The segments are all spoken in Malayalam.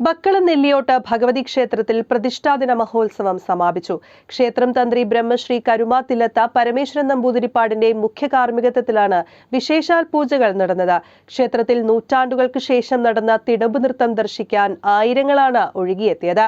ബക്കളം നെല്ലിയോട്ട് ഭഗവതി ക്ഷേത്രത്തിൽ പ്രതിഷ്ഠാദിന മഹോത്സവം സമാപിച്ചു. ക്ഷേത്രം തന്ത്രി ബ്രഹ്മശ്രീ കരുമാത്തില്ലത്ത പരമേശ്വരൻ നമ്പൂതിരിപ്പാടിന്റെ മുഖ്യ കാർമ്മികത്വത്തിലാണ് വിശേഷാൽ പൂജകൾ നടന്നത്. ക്ഷേത്രത്തിൽ നൂറ്റാണ്ടുകൾക്ക് ശേഷം നടന്ന തിടമ്പ് നൃത്തം ദർശിക്കാൻ ആയിരങ്ങളാണ് ഒഴുകിയെത്തിയത്.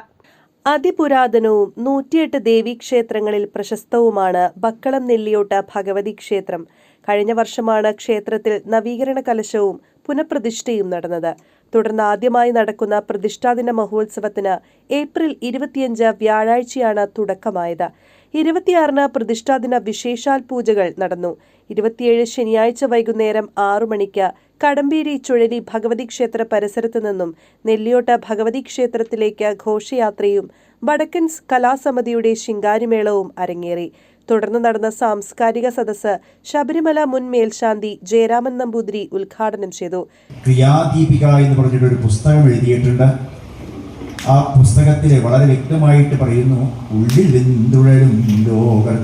അതിപുരാതനവും നൂറ്റിയെട്ട് ദേവീക്ഷേത്രങ്ങളിൽ പ്രശസ്തവുമാണ് ബക്കളം നെല്ലിയോട്ട ഭഗവതി ക്ഷേത്രം. കഴിഞ്ഞ വർഷമാണ് ക്ഷേത്രത്തിൽ നവീകരണ കലശവും പുനഃപ്രതിഷ്ഠയും നടന്നത്. തുടർന്ന് ആദ്യമായി നടക്കുന്ന പ്രതിഷ്ഠാദിന മഹോത്സവത്തിന് ഏപ്രിൽ ഇരുപത്തിയഞ്ച് വ്യാഴാഴ്ചയാണ് തുടക്കമായത്. ഇരുപത്തിയാറിന് പ്രതിഷ്ഠാദിന വിശേഷാൽ പൂജകൾ നടന്നു. ഇരുപത്തിയേഴ് ശനിയാഴ്ച വൈകുന്നേരം ആറു മണിക്ക് കടമ്പേരി ചുഴലി ഭഗവതി ക്ഷേത്ര പരിസരത്തു നിന്നും നെല്ലിയോട്ട ഭഗവതി ക്ഷേത്രത്തിലേക്ക് ഘോഷയാത്രയും വടക്കൻസ് കലാസമിതിയുടെ ശിങ്കാരിമേളവും അരങ്ങേറി. തുടർന്ന് നടന്ന സാംസ്കാരിക സദസ്സ് ശബരിമല മുൻ മേൽശാന്തി ജയരാമൻ നമ്പൂതിരി ഉദ്ഘാടനം ചെയ്തു. ക്രിയാദീപിക എന്ന് പറഞ്ഞിട്ട് ഒരു പുസ്തകം എഴുതിയിട്ടുണ്ട്. ആ പുസ്തകത്തിൽ വളരെ വ്യക്തമായിട്ട് പറയുന്നു ഉള്ളിൽ വെന്തുഴലും ലോകർ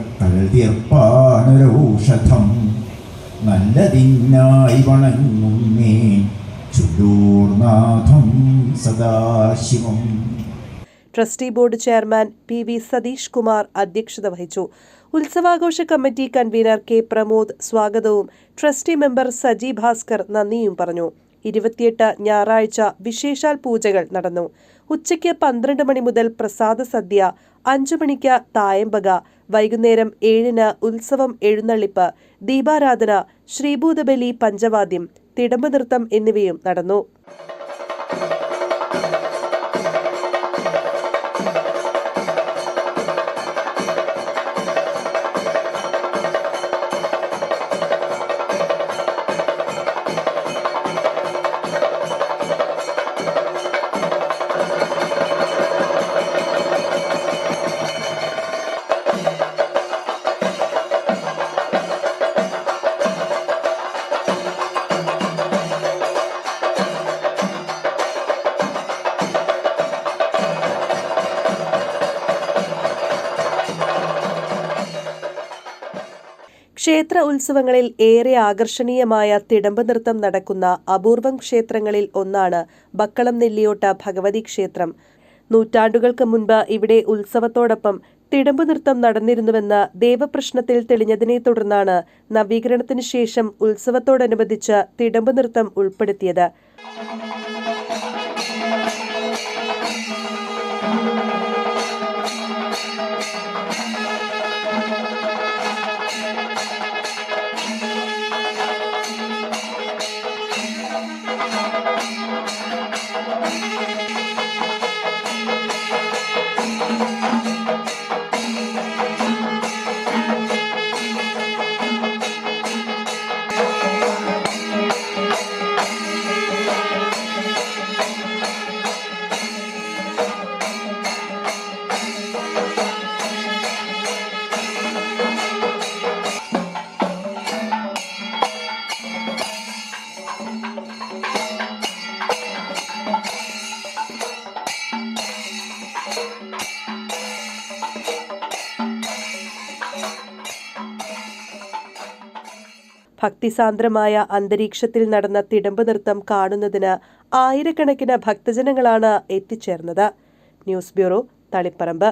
നല്ലതിനായി വണങ്ങുന്നേ ചുല്ലൂർനാഥം Sadashivam. Trustee board chairman P V Satheesh Kumar അധ്യക്ഷത വഹിച്ചു. ഉത്സവാഘോഷ കമ്മിറ്റി കൺവീനർ കെ പ്രമോദ് സ്വാഗതവും ട്രസ്റ്റി മെമ്പർ സജി ഭാസ്കർ നന്ദിയും പറഞ്ഞു. ഇരുപത്തിയെട്ട് ഞായറാഴ്ച വിശേഷാൽ പൂജകൾ നടന്നു. ഉച്ചയ്ക്ക് പന്ത്രണ്ട് മണി മുതൽ പ്രസാദ സദ്യ അഞ്ചു മണിക്ക് തായമ്പക വൈകുന്നേരം ഏഴിന് ഉത്സവം എഴുന്നള്ളിപ്പ് ദീപാരാധന ശ്രീഭൂതബലി പഞ്ചവാദ്യം തിടമ്പ് നൃത്തം എന്നിവയും നടന്നു. ക്ഷേത്ര ഉത്സവങ്ങളിൽ ഏറെ ആകർഷണീയമായ തിടമ്പ് നൃത്തം നടക്കുന്ന അപൂർവം ക്ഷേത്രങ്ങളിൽ ഒന്നാണ് ബക്കളം നെല്ലിയോട്ട ഭഗവതി ക്ഷേത്രം. നൂറ്റാണ്ടുകൾക്ക് മുൻപ് ഇവിടെ ഉത്സവത്തോടൊപ്പം തിടമ്പ് നൃത്തം നടന്നിരുന്നുവെന്ന് ദേവപ്രശ്നത്തിൽ തെളിഞ്ഞതിനെ തുടർന്നാണ് നവീകരണത്തിന് ശേഷം ഉത്സവത്തോടനുബന്ധിച്ച് തിടമ്പ് നൃത്തം ഉൾപ്പെടുത്തിയത്. ഭക്തിസാന്ദ്രമായ അന്തരീക്ഷത്തിൽ നടന്ന തിടമ്പ് നൃത്തം കാണുന്നതിന് ആയിരക്കണക്കിന് ഭക്തജനങ്ങളാണ് എത്തിച്ചേർന്നത്. News bureau Taliparamba.